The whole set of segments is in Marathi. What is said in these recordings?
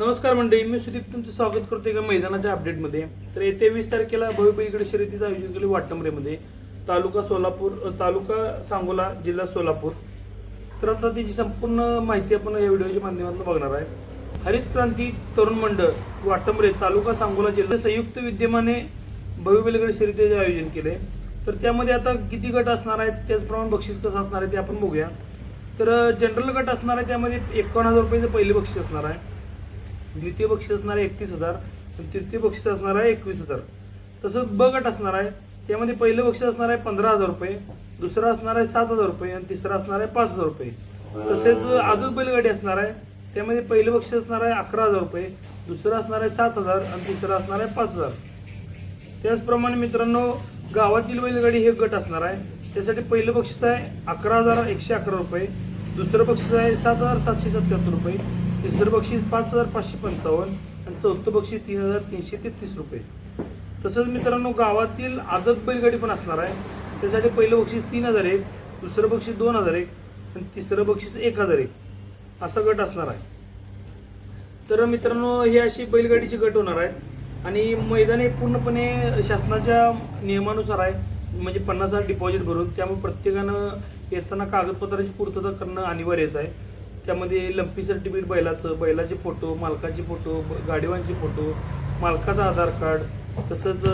नमस्कार मंडळी मी सुदीप तुमचं स्वागत करतो एका मैदानाच्या अपडेटमध्ये तर येत्या वीस तारखेला भव्यपलीकडे शर्यतीचं आयोजन केलं वाटंबरेमध्ये. तालुका सोलापूर तालुका सांगोला जिल्हा सोलापूर. तर आता त्याची संपूर्ण माहिती आपण या व्हिडिओच्या माध्यमातून बघणार आहे. हरित क्रांती तरुण मंडळ वाटंबरे तालुका सांगोला जिल्हा संयुक्त विद्यमाने भव्यपलीकडे शर्यतीचे आयोजन केले तर त्यामध्ये आता किती गट असणार आहेत त्याचप्रमाणे बक्षीस कसं असणार आहे ते आपण बघूया. तर जनरल गट असणार आहे त्यामध्ये एकावन्न हजार रुपयाचं पहिले बक्षीस असणार आहे. द्वितीय बक्षीस असणार आहे एकतीस हजार तृतीय बक्षीस असणार आहे एकवीस हजार. तसंच ब गट असणार आहे त्यामध्ये पहिलं बक्षीस असणार आहे पंधरा हजार रुपये दुसरं असणार आहे सात हजार रुपये आणि तिसरं असणार आहे पाच हजार रुपये. तसेच आदत बैलगाडी असणार आहे त्यामध्ये पहिलं बक्षीस असणार आहे अकरा हजार रुपये दुसरं असणार आहे सात हजार आणि तिसरं असणार आहे पाच हजार. त्याचप्रमाणे मित्रांनो गावातील बैलगाडी हे गट असणार आहे त्यासाठी पहिलं बक्षीस आहे अकरा हजार एकशे अकरा रुपये दुसरं बक्षीस आहे सात हजार सातशे सत्याहत्तर रुपये. तिसरं बक्षीस पाच हजार पाचशे पंचावन्न. आणि चौथं बक्षीस तीन हजार तीनशे तेहतीस रुपये. तसंच मित्रांनो गावातील आदत बैलगाडी पण असणार आहे. त्यासाठी पहिलं बक्षीस तीन हजार एक दुसरं बक्षीस दोन हजार एक आणि तिसरं बक्षीस एक हजार एक. असा गट असणार आहे. तर मित्रांनो हे अशी बैलगाडीची गट होणार आहेत. आणि मैदान हे पूर्णपणे शासनाच्या नियमानुसार आहे. म्हणजे पन्नास हजार डिपॉझिट भरून त्यामुळे प्रत्येकानं येताना कागदपत्राची पूर्तता करणं अनिवार्यच आहे. त्यामध्ये लंपी सर्टिफिकेट बैलाचं बैलाचे फोटो मालकाचे फोटो ब- गाडीवानचे फोटो मालकाचं आधार कार्ड तसंच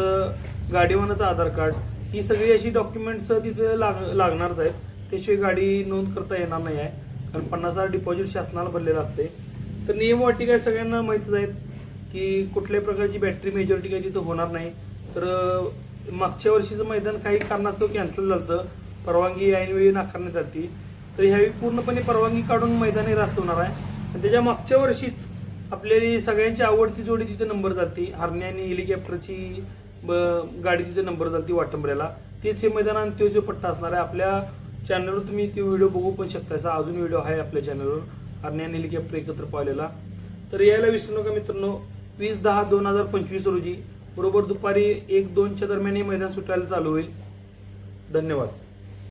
गाडीवानाचं आधार कार्ड ही सगळी अशी डॉक्युमेंट्स तिथे लाग लागणारच आहेत. त्याशिवाय गाडी नोंद करता येणार नाही आहे. कारण पन्नास हजार डिपॉझिट शासनाला भरलेलं असते. तर नियम वाटी काय सगळ्यांना माहितीच आहेत की कुठल्याही प्रकारची बॅटरी मेजॉरिटी काही तिथं होणार नाही. तर मागच्या वर्षीचं मैदान काही कारणास्तव कॅन्सल झालं परवानगी ऐनवेळी नाकारण्यात आली तर ह्यावेळी पूर्णपणे परवानगी काढून मैदानी रास्त होणार आहे. आणि त्याच्या मागच्या वर्षीच आपल्याला सगळ्यांची आवडती जोडी तिथे नंबर जाते हरण्या आणि हेलिकॉप्टरची ब- गाडी तिथे नंबर जाते वाटंबऱ्याला. तेच हे मैदान आणि तो जो पट्टा असणार आहे. आपल्या चॅनलवर तुम्ही ते व्हिडिओ बघू पण शकता असा अजून व्हिडिओ आहे आपल्या चॅनलवर हरण्या आणि हेलिकॉप्टर एकत्र पाहिलेला. तर यायला विसरू नका मित्रांनो. वीस दहा दोन हजार पंचवीस रोजी बरोबर दुपारी एक दोनच्या दरम्यान हे मैदान सुटायला चालू होईल. धन्यवाद.